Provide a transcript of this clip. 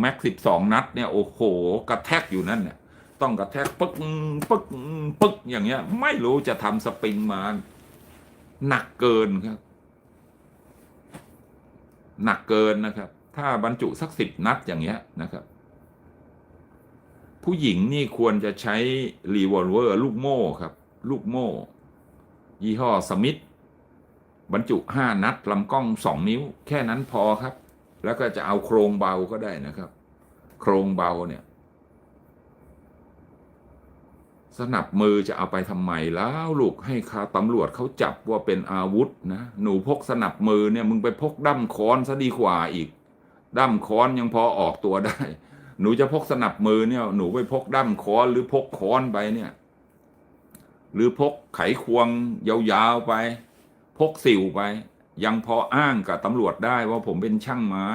แม็กสิบสองนัดเนี่ยโอ้โหกระแทกอยู่นั่นเนี่ยต้องกระแทกปึ๊กปึ๊กปึ๊กอย่างเงี้ย ไม่รู้จะทำสปริงมาหนักเกินครับ หนักเกินนะครับ ถ้าบรรจุสักสิบนัดอย่างเงี้ยนะครับ ผู้หญิงนี่ควรจะใช้รีวอลเวอร์ลูกโม่ครับ ลูกโม่ ยี่ห้อสมิธบรรจุห้านัดลำกล้องสองนิ้ว แค่นั้นพอครับ แล้วก็จะเอาโครงเบาก็ได้นะครับ โครงเบาเนี่ย สนับมือจะเอาไปทำไมแล้วลูกให้ข้าตำรวจเขาจับว่าเป็นอาวุธนะ หนูพกสนับมือเนี่ยมึงไปพกด้ามค้อนซะดีกว่าอีก ด้ามค้อนยังพอออกตัวได้ หนูจะพกสนับมือเนี่ย หนูไปพกด้ามค้อนหรือพกค้อนไปเนี่ย หรือพกไขควงยาวๆไป พกสิวไป ยังพออ้างกับตำรวจได้ว่าผมเป็นช่างไม้